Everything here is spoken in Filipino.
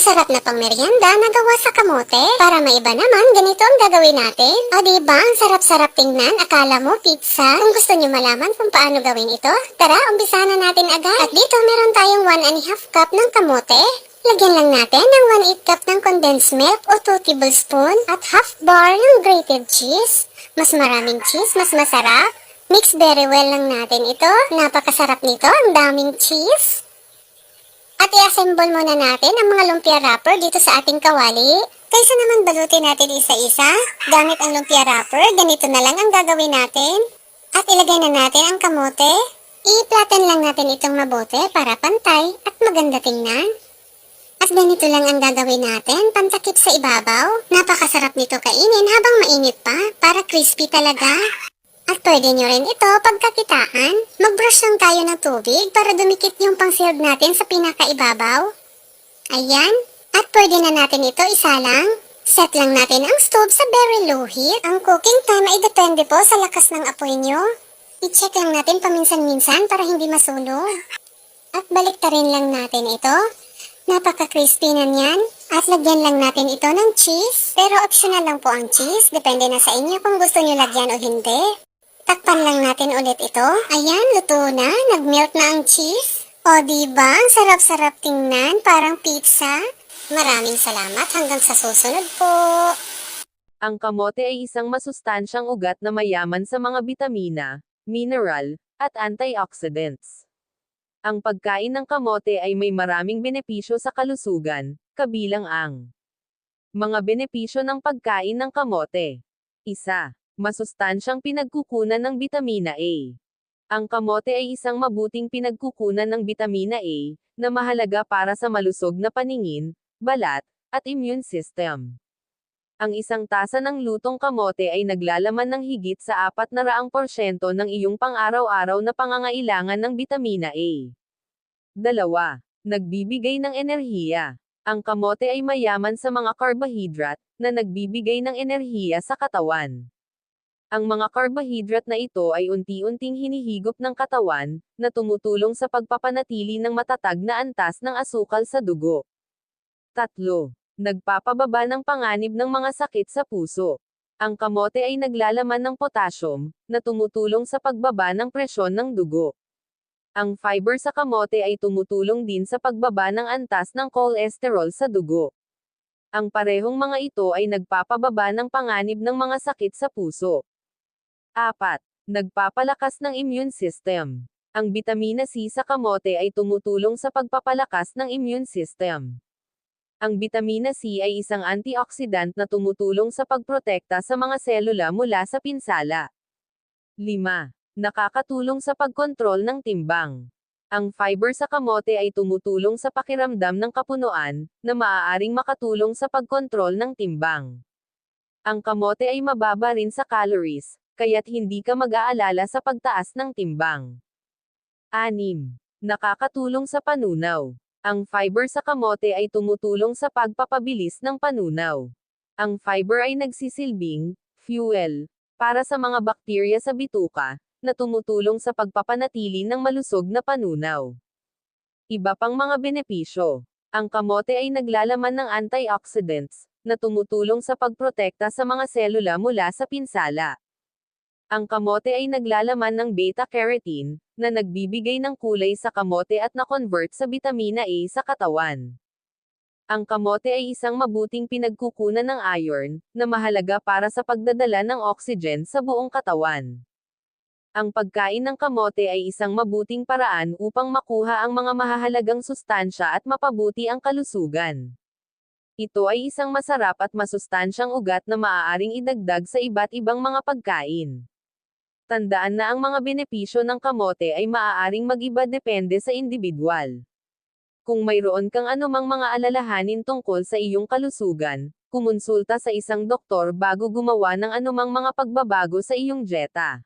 Masarap na pang merienda na gawa sa kamote. Para maiba naman, ganito ang gagawin natin. O diba, ang sarap-sarap tingnan. Akala mo pizza? Kung gusto nyo malaman kung paano gawin ito, tara, umpisa na natin agad. At dito meron tayong 1 and half cup ng kamote. Lagyan lang natin ng 1 8 cup ng condensed milk o 2 tablespoon at half bar ng grated cheese. Mas maraming cheese, mas masarap. Mix very well lang natin ito. Napakasarap nito, ang daming cheese. At i-assemble muna natin ang mga lumpia wrapper dito sa ating kawali. Kaysa naman balutin natin isa-isa, gamit ang lumpia wrapper, ganito na lang ang gagawin natin. At ilagay na natin ang kamote. I-flatten lang natin itong mabuti para pantay at maganda tingnan. At ganito lang ang gagawin natin, pantakip sa ibabaw. Napakasarap nito kainin habang mainit pa, para crispy talaga. At pwede nyo rin ito pagkakitaan. Mag-brush lang tayo ng tubig para dumikit yung pangsilog natin sa pinakaibabaw. Ayan. At pwede na natin ito isalang. Set lang natin ang stove sa very low heat. Ang cooking time ay depende po sa lakas ng apoy nyo. I-check lang natin paminsan-minsan para hindi masunog. At baliktarin lang natin ito. Napaka-crispy na niyan. At lagyan lang natin ito ng cheese. Pero optional lang po ang cheese. Depende na sa inyo kung gusto nyo lagyan o hindi. Takpan lang natin ulit ito. Ayan, luto na. Nag-melt na ang cheese. O diba, ang sarap-sarap tingnan. Parang pizza. Maraming salamat. Hanggang sa susunod po. Ang kamote ay isang masustansyang ugat na mayaman sa mga bitamina, mineral, at antioxidants. Ang pagkain ng kamote ay may maraming benepisyo sa kalusugan, kabilang ang mga benepisyo ng pagkain ng kamote. Isa, masustansyang pinagkukunan ng bitamina A. Ang kamote ay isang mabuting pinagkukunan ng bitamina A, na mahalaga para sa malusog na paningin, balat, at immune system. Ang isang tasa ng lutong kamote ay naglalaman ng higit sa 400% ng iyong pang-araw-araw na pangangailangan ng bitamina A. Dalawa, nagbibigay ng enerhiya. Ang kamote ay mayaman sa mga carbohydrate na nagbibigay ng enerhiya sa katawan. Ang mga carbohydrate na ito ay unti-unting hinihigop ng katawan na tumutulong sa pagpapanatili ng matatag na antas ng asukal sa dugo. Tatlo, nagpapababa ng panganib ng mga sakit sa puso. Ang kamote ay naglalaman ng potassium, na tumutulong sa pagbaba ng presyon ng dugo. Ang fiber sa kamote ay tumutulong din sa pagbaba ng antas ng cholesterol sa dugo. Ang parehong mga ito ay nagpapababa ng panganib ng mga sakit sa puso. 4. Nagpapalakas ng immune system. Ang bitamina C sa kamote ay tumutulong sa pagpapalakas ng immune system. Ang bitamina C ay isang antioxidant na tumutulong sa pagprotekta sa mga selula mula sa pinsala. 5. Nakakatulong sa pagkontrol ng timbang. Ang fiber sa kamote ay tumutulong sa pakiramdam ng kapunuan, na maaaring makatulong sa pagkontrol ng timbang. Ang kamote ay mababa rin sa calories, kaya't hindi ka mag-aalala sa pagtaas ng timbang. 6. Nakakatulong sa panunaw. Ang fiber sa kamote ay tumutulong sa pagpapabilis ng panunaw. Ang fiber ay nagsisilbing fuel para sa mga bakterya sa bituka na tumutulong sa pagpapanatili ng malusog na panunaw. Iba pang mga benepisyo. Ang kamote ay naglalaman ng antioxidants na tumutulong sa pagprotekta sa mga selula mula sa pinsala. Ang kamote ay naglalaman ng beta-carotene, na nagbibigay ng kulay sa kamote at na-convert sa bitamina A sa katawan. Ang kamote ay isang mabuting pinagkukunan ng iron, na mahalaga para sa pagdadala ng oxygen sa buong katawan. Ang pagkain ng kamote ay isang mabuting paraan upang makuha ang mga mahahalagang sustansya at mapabuti ang kalusugan. Ito ay isang masarap at masustansyang ugat na maaaring idagdag sa iba't ibang mga pagkain. Tandaan na ang mga benepisyo ng kamote ay maaaring mag-iba depende sa individual. Kung mayroon kang anumang mga alalahanin tungkol sa iyong kalusugan, kumonsulta sa isang doktor bago gumawa ng anumang mga pagbabago sa iyong dieta.